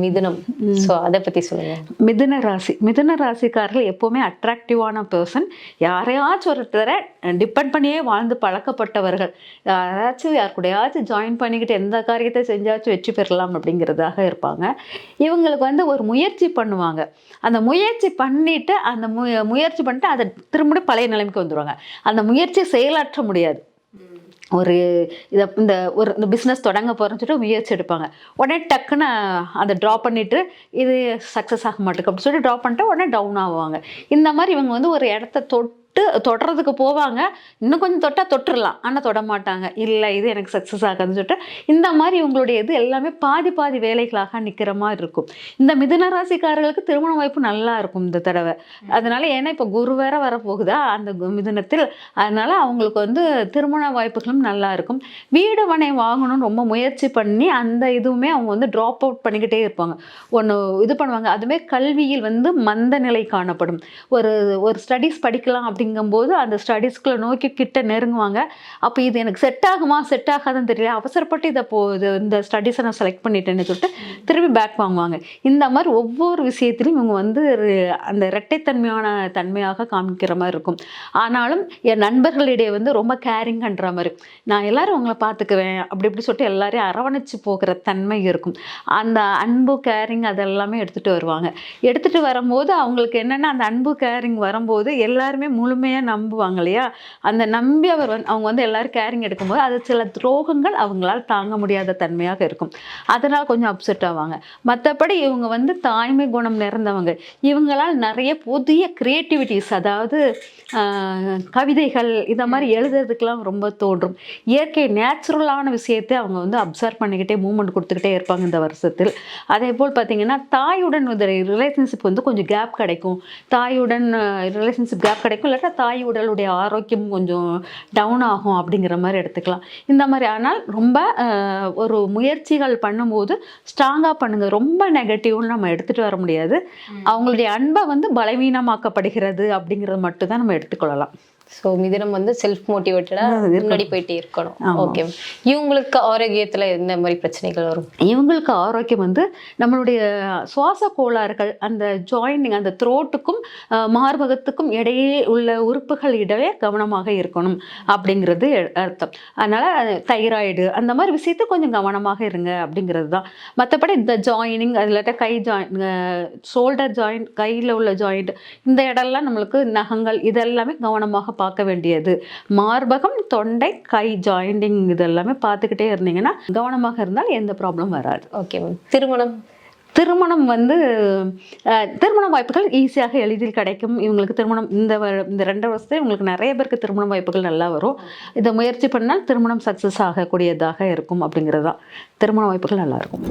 மிதுனம். சோ அத பத்தி சொல்லுங்க. மிதுன ராசி. மிதுன ராசிக்காரர்கள் எப்போவுமே அட்ராக்டிவான பர்சன் யாரையாச்சும் ஒருத்தரை டிபெண்ட் பண்ணியே வாழ்ந்து பழக்கப்பட்டவர்கள். யாராச்சும் யார் கூடயாச்சும் ஜாயின் பண்ணிக்கிட்டு எந்த காரியத்தை செஞ்சாச்சும் வெற்றி பெறலாம் அப்படிங்கிறதாக இருப்பாங்க. இவங்களுக்கு வந்து ஒரு முயற்சி பண்ணுவாங்க. அந்த முயற்சி பண்ணிட்டு அந்த மு முயற்சி பண்ணிட்டு அதை திரும்ப பழைய நிலைமைக்கு வந்துடுவாங்க அந்த முயற்சி செயலாற்ற முடியாது. ஒரு இதை இந்த ஒரு இந்த பிஸ்னஸ் தொடங்க போகிறேன்னு சொல்லிட்டு முயற்சி எடுப்பாங்க. உடனே டக்குன்னு அதை ட்ராப் பண்ணிவிட்டு இது சக்ஸஸ் ஆக மாட்டேங்குது அப்படின்னு சொல்லிட்டு ட்ராப் பண்ணிட்டு உடனே டவுன் ஆவாங்க. இந்த மாதிரி இவங்க வந்து ஒரு இடத்த தொட்டு தொடறதுக்கு போவாங்க. இன்னும் கொஞ்சம் தொட்டால் தொட்டுறலாம். ஆனால் தொட மாட்டாங்க. இல்லை இது எனக்கு சக்ஸஸ் ஆகாதுன்னு சொல்லிட்டு இந்த மாதிரி இவங்களுடைய இது எல்லாமே பாதி பாதி வேலைகளாக நிற்கிற மாதிரி இருக்கும். இந்த மிதுன ராசிக்காரர்களுக்கு திருமண வாய்ப்பு நல்லா இருக்கும் இந்த தடவை. அதனால ஏன்னா இப்போ குரு வேற வரப்போகுதா? அந்த கு- மிதுனத்தில். அதனால அவங்களுக்கு வந்து திருமண வாய்ப்புகளும் நல்லா இருக்கும். வீடு மனை வாங்கணும்னு ரொம்ப முயற்சி பண்ணி அந்த இதுவுமே அவங்க வந்து ட்ராப் அவுட் பண்ணிக்கிட்டே இருப்பாங்க. ஒன்று இது பண்ணுவாங்க. அதுவே கல்வியில் வந்து மந்த நிலை காணப்படும். ஒரு ஒரு ஸ்டடீஸ் படிக்கலாம் அப்படிங்கும்போது அந்த ஸ்டடீஸ்குள்ளே நோக்கி கிட்ட நெருங்குவாங்க. அப்போ இது எனக்கு செட் ஆகுமா செட் ஆகாதுன்னு தெரியல. அவசரப்பட்டு இதை போ இது இந்த ஸ்டடீஸை நான் செலக்ட் பண்ணிட்டேன்னு சொல்லிட்டு திரும்பி பேக் வாங்குவாங்க. இந்த மாதிரி ஒவ்வொரு விஷயத்திலும் இவங்க வந்து அந்த இரட்டைத்தன்மையான தன்மையாக காமிக்கிற மாதிரி இருக்கும். ஆனாலும் என் நண்பர்களிடையே வந்து ரொம்ப கேரிங்கன்ற மாதிரி. நான் எல்லாரும் உங்களை பார்த்துக்குவேன் அப்படி இப்படி சொல்லிட்டு எல்லாரையும் அரவணைச்சு போகிற தன்மை இருக்கும். அந்த அன்பு கேரிங் அதெல்லாமே எடுத்துகிட்டு வருவாங்க. எடுத்துகிட்டு வரும்போது அவங்களுக்கு என்னென்னா அந்த அன்பு கேரிங் வரும்போது எல்லாருமே முழுமையாக நம்புவாங்க இல்லையா? அந்த நம்பி அவர் வந்து அவங்க வந்து எல்லாரும் கேரிங் எடுக்கும்போது அது சில துரோகங்கள் அவங்களால தாங்க முடியாத தன்மையாக இருக்கும். அதனால் கொஞ்சம் அப்செட் ஆவாங்க. மற்றபடி இவங்க வந்து தாய்மை குணம் நிறைந்தவங்க. இவங்களால் நிறைய புதிய க்ரியேட்டிவிட்டிஸ் அதாவது கவிதைகள் இதை மாதிரி எழுதுறதுக்கெல்லாம் ரொம்ப தோன்றும். இயற்கை நேச்சுரலான விஷயத்தை அவங்க வந்து அப்சர்வ் பண்ணிக்கிட்டே மூமெண்ட் கொடுத்துக்கிட்டே இருப்பாங்க இந்த வருஷத்தில். அதே போல் பார்த்தீங்கன்னா தாயுடன் ரிலேஷன்ஷிப் வந்து கொஞ்சம் கேப் கிடைக்கும். தாயுடன் ரிலேஷன்ஷிப் கேப் கிடைக்கும். இல்லாட்டா தாய் உடலுடைய ஆரோக்கியம் கொஞ்சம் டவுன் ஆகும் அப்படிங்கிற மாதிரி எடுத்துக்கலாம். இந்த மாதிரி ஆனால் ரொம்ப ஒரு முயற்சிகள் பண்ணும்போது ஸ்ட்ராங்காக பண்ணுங்க. ரொம்ப நெகட்டிவ்னு நம்ம எடுத்துகிட்டு வர முடியாது. அவங்களுடைய அன்பை வந்து பலவீனமாக்கப்படுகிறது அப்படிங்கிறது மட்டும் தான் நம்ம எடுத்துக்கொள்ளலாம். சோ மிதுனம் வந்து செல்ஃப் மோட்டிவேட்டடா முன்னாடி போயிட்டே இருக்கணும். ஓகே இவங்களுக்கு ஆரோக்கியத்துல எந்த மாதிரி பிரச்சனைகள் வரும்? இவங்களுக்கு ஆரோக்கியம் வந்து நம்மளுடைய சுவாச கோளாறுகள் அந்த ஜாயினிங் அந்த த்ரோட்டுக்கும் மார்பகத்துக்கும் இடையே உள்ள உறுப்புகள் இடவே கவனமாக இருக்கணும் அப்படிங்கிறது அர்த்தம். அதனால் தைராய்டு அந்த மாதிரி விஷயத்தை கொஞ்சம் கவனமாக இருங்க அப்படிங்கிறது தான். மற்றபடி இந்த ஜாயினிங் அதில் கை ஜாயின் ஷோல்டர் ஜாயிண்ட் கையில் உள்ள ஜாயிண்ட் இந்த இடம்லாம் நம்மளுக்கு நகங்கள் இதெல்லாமே கவனமாக பார்க்க வேண்டியது. மார்பகம் தொண்டை கை ஜாயிண்டிங் இதெல்லாமே பார்த்துக்கிட்டே இருந்தீங்கன்னா கவனமாக இருந்தால் எந்த ப்ராப்ளம் வராது. ஓகே மேம் திருமணம்? திருமணம் வந்து திருமண வாய்ப்புகள் ஈஸியாக எளிதில் கிடைக்கும். இவங்களுக்கு திருமணம் இந்த இந்த ரெண்டு வருஷத்துல இவங்களுக்கு நிறைய பேருக்கு திருமண வாய்ப்புகள் நல்லா வரும். இதை முயற்சி பண்ணால் திருமணம் சக்ஸஸ் ஆகக்கூடியதாக இருக்கும் அப்படிங்கிறது தான். திருமண வாய்ப்புகள் நல்லா இருக்கும்.